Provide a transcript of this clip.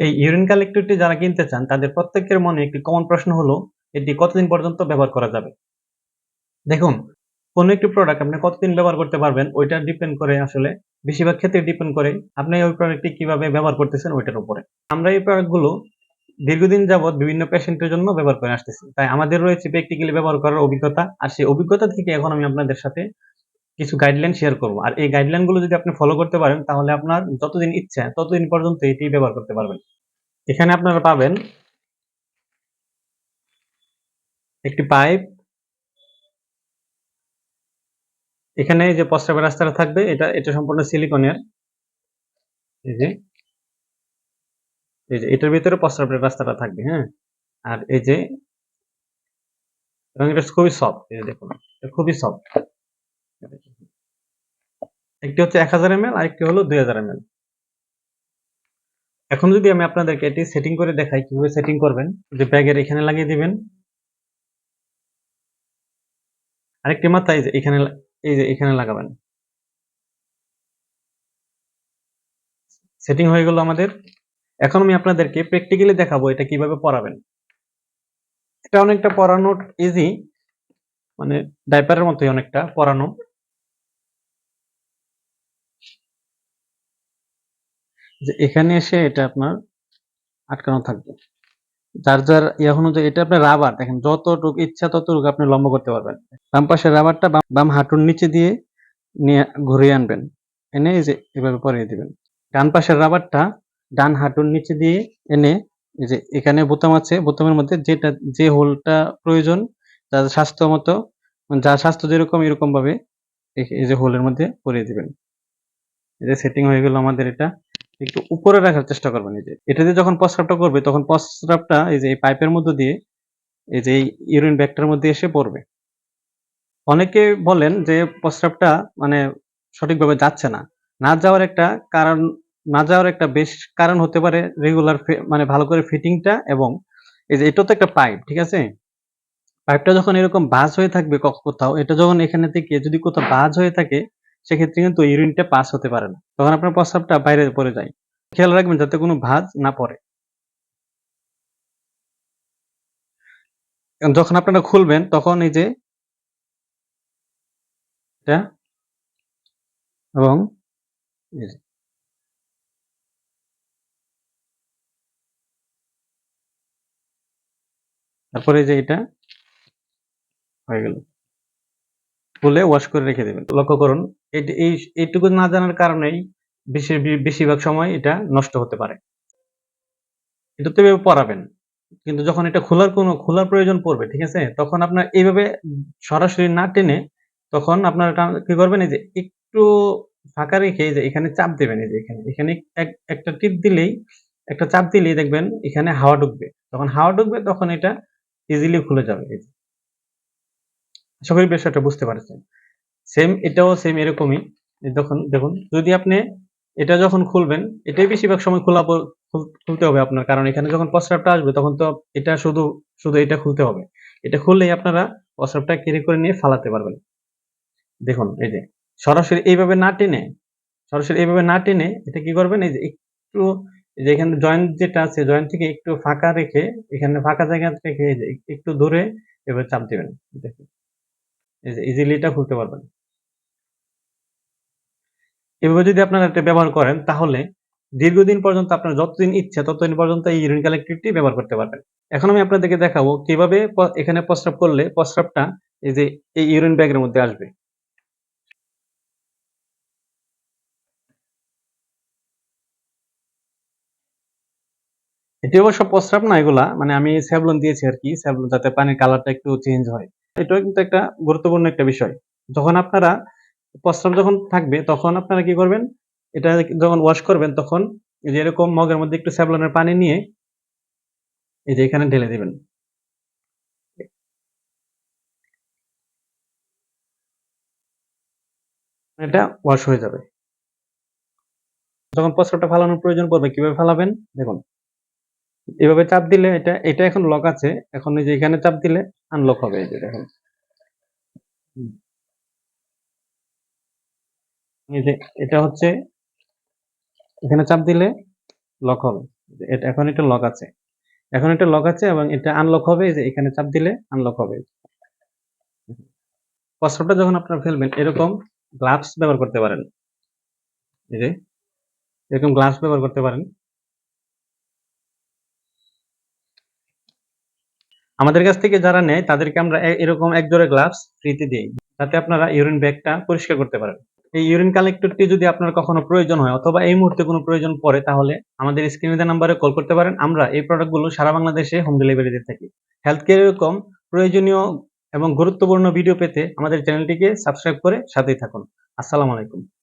এই ইউরিন কালেক্টরটি যারা কিনতে চান, তাদের প্রত্যেকের মনে একটি কমন প্রশ্ন হলো, এটি কতদিন পর্যন্ত ব্যবহার করা যাবে? দেখুন, কোন একটি প্রোডাক্ট আপনি কতদিন ব্যবহার করতে পারবেন, ওইটা ডিপেন্ড করে আসলে বেশিরভাগ ক্ষেত্রে ডিপেন্ড করে আপনি ওই প্রোডাক্টটি কীভাবে ব্যবহার করতেছেন ওইটার উপরে। আমরা এই প্রোডাক্টগুলো দীর্ঘদিন যাবৎ বিভিন্ন পেশেন্টের জন্য ব্যবহার করে আসতেছি। তাই আমাদের রয়েছে প্র্যাকটিক্যালি ব্যবহার করার অভিজ্ঞতা, আর সেই অভিজ্ঞতা থেকে এখন আমি আপনাদের সাথে কিছু গাইডলাইন শেয়ার করব। আর এই গাইডলাইনগুলো যদি আপনি ফলো করতে পারেন, তাহলে আপনার যতদিন ইচ্ছা, ততদিন পর্যন্ত এটি ব্যবহার করতে পারবেন। এখানে আপনারা পাবেন একটি পাইপ এখানে যে প্রস্রাবের রাস্তাটা থাকবে, এটা এটা সম্পূর্ণ সিলিকনের এই যে এই যে, এটার ভিতরে প্রস্রাবের রাস্তাটা থাকবে হ্যাঁ? আর এই যে, এবং এটা খুবই সফট এই যে দেখুন খুবই সফট একটি হচ্ছে এক হাজার এম এল আরেকটি হলো দুই হাজার এম এল এখন যদি আমি আপনাদেরকে এটি সেটিং করে দেখাই, কীভাবে সেটিং করবেন, যে ব্যাগের এখানে লাগিয়ে দিবেন। আরেকটি মাথা এই যে এখানে এই যে এখানে লাগাবেন। সেটিং হয়ে গেল আমাদের। এখন আমি আপনাদেরকে প্র্যাকটিক্যালি দেখাবো এটা কীভাবে পড়াবেন এটা অনেকটা পড়ানোর ইজি মানে ডাইপারের মতোই অনেকটা পড়ানো যে এখানে এসে এটা আপনার আটকানো থাকবে। যার যার ইয়ে অনুযায়ী এটা আপনার রাবার দেখেন যতটুকু ইচ্ছা ততটুকু আপনি লম্ব করতে পারবেন। বাম পাশের রাবারটা বাম হাঁটুর নিচে দিয়ে নিয়ে ঘুরিয়ে আনবেন। এনে এই যে এভাবে পরিয়ে দিবেন। ডান পাশের রাবারটা ডান হাঁটুর নিচে দিয়ে এনে এই যে এখানে বোতাম আছে, বোতামের মধ্যে যেটা, যে হোলটা প্রয়োজন যার স্বাস্থ্য মতো যার স্বাস্থ্য যেরকম এরকম ভাবে এই যে হোলের মধ্যে পরিয়ে দিবেন। এই যে সেটিং হয়ে গেল আমাদের এটা। একটু উপরে রাখার চেষ্টা করবেন এই যে এটা দিয়ে যখন প্রস্রাবটা করবে, তখন প্রস্রাবটা এই যে এই পাইপের মধ্যে দিয়ে, এই যে ইউরিন ব্যাগটার মধ্যে এসে পড়বে। অনেকে বলেন যে প্রস্রাবটা মানে সঠিকভাবে যাচ্ছে না। না যাওয়ার একটা কারণ, না যাওয়ার একটা বেশ কারণ হতে পারে রেগুলার মানে ভালো করে ফিটিংটা এবং এই যে এটা তো একটা পাইপ ঠিক আছে? পাইপটা যখন এরকম বাজ হয়ে থাকবে কোথাও, এটা যখন এখানে থেকে যদি কোথাও বাজ হয়ে থাকে সেক্ষেত্রে কিন্তু ইউরিনটা পাস হতে পারে না। তখন আপনার প্রস্রাবটা বাইরে পড়ে যায়। খেয়াল রাখবেন যাতে কোনো ভাঁজ না পড়ে। যখন আপনারা খুলবেন, তখন এই যে এবং তারপরে যে এটা হয়ে গেল। খুলে ওয়াশ করে রেখে দেবেন। লক্ষ্য করুন, এই এইটুকু না জানার কারণেই বেশি বেশিরভাগ সময় এটা নষ্ট হতে পারে। এটা তো পড়াবেন কিন্তু যখন এটা খোলার কোনো, খোলার প্রয়োজন পড়বে, ঠিক আছে? তখন আপনার এইভাবে সরাসরি না টেনে তখন আপনার কি করবেন, এই যে একটু ফাঁকা রেখে যে এখানে চাপ দেবেন, এই যে এখানে এখানে একটা টিপ দিলেই, একটা চাপ দিলেই দেখবেন এখানে হাওয়া ঢুকবে। তখন হাওয়া ঢুকবে তখন এটা ইজিলি খুলে যাবে, এই যে। আশা করি বিষয়টা বুঝতে পারছেন। সেম এটাও সেম এরকমই। দেখুন দেখুন, যদি আপনি এটা যখন খুলবেন, এটাই বেশিরভাগ সময় খোলা খুলতে হবে আপনার। কারণ এখানে যখন প্রস্রাবটা আসবে, তখন তো এটা শুধু শুধু এটা খুলতে হবে। এটা খুললেই আপনারা প্রস্রাবটা কেড়ে করে নিয়ে ফালাতে পারবেন। দেখুন, এই যে, সরাসরি এইভাবে না টেনে, সরাসরি এইভাবে না টেনে এটা কি করবেন? এই যে একটু যে এখানে জয়েন্ট যেটা আছে জয়েন্ট থেকে একটু ফাঁকা রেখে, এখানে ফাঁকা জায়গা রেখে একটু দূরে এভাবে চাপ দেবেন। দেখুন। ইজিলি এটা খুলতে পারবেন। এভাবে যদি আপনারা এটা ব্যবহার করেন, তাহলে দীর্ঘদিন পর্যন্ত আপনার যতদিন ইচ্ছা, ততদিন পর্যন্ত এই ইউরিন কালেক্টরটি ব্যবহার করতে পারবেন। এখন আমি আপনাদেরকে দেখাবো কীভাবে এখানে প্রস্রাব করলে প্রস্রাবটা এই যে, এই ইউরিন ব্যাগের মধ্যে আসবে। এটি অবশ্য প্রস্রাব না, এগুলা মানে আমি স্যাবলন দিয়েছি আর কি স্যাবলন যাতে পানির কালারটা একটু চেঞ্জ হয়। এটাও কিন্তু একটা গুরুত্বপূর্ণ একটা বিষয়। যখন আপনারা প্রস্রাব যখন থাকবে, তখন আপনারা কি করবেন? এটা যখন ওয়াশ করবেন, তখন যে এরকম মগের মধ্যে একটু স্যাবলনের পানি নিয়ে এই যে এখানে ঢেলে দিবেন। এটা ওয়াশ হয়ে যাবে। যখন প্রস্রাবটা ফালানোর প্রয়োজন পড়বে, কীভাবে ফালাবেন? দেখুন। এভাবে চাপ দিলে এটা এটা এখন লক আছে। এখন এই যে এখানে চাপ দিলে আনলক হবে এই যে দেখুন। এই যে এটা হচ্ছে, এখানে চাপ দিলে লক হবে। এটা, এখন এটা লক আছে। এখন এটা লক আছে এবং এটা আনলক হবে। যে এখানে চাপ দিলে আনলক হবে। পাসওয়ার্ডটা যখন আপনারা ফেলবেন, এরকম গ্লাভস ব্যবহার করতে পারেন। এই যে, এরকম গ্লাভস ব্যবহার করতে পারেন। আমাদের কাছ থেকে যারা নেয়, তাদেরকে আমরা এরকম এক জোড়া গ্লাভস ফ্রিতে দিই। যাতে আপনারা ইউরিন ব্যাগটা পরিষ্কার করতে পারেন। এই ইউরিন কালেক্টরটি যদি আপনার কখনো প্রয়োজন হয় অথবা এই মুহূর্তে কোনো প্রয়োজন পড়ে, তাহলে আমাদের স্ক্রিনে নাম্বারে কল করতে পারেন। আমরা এই প্রোডাক্টগুলো সারা বাংলাদেশে হোম ডেলিভারি দিয়ে থাকি। হেলথ কেয়ার এরকম প্রয়োজনীয় এবং গুরুত্বপূর্ণ ভিডিও পেতে আমাদের চ্যানেলটিকে সাবস্ক্রাইব করে সাথেই থাকুন। আসসালামু আলাইকুম।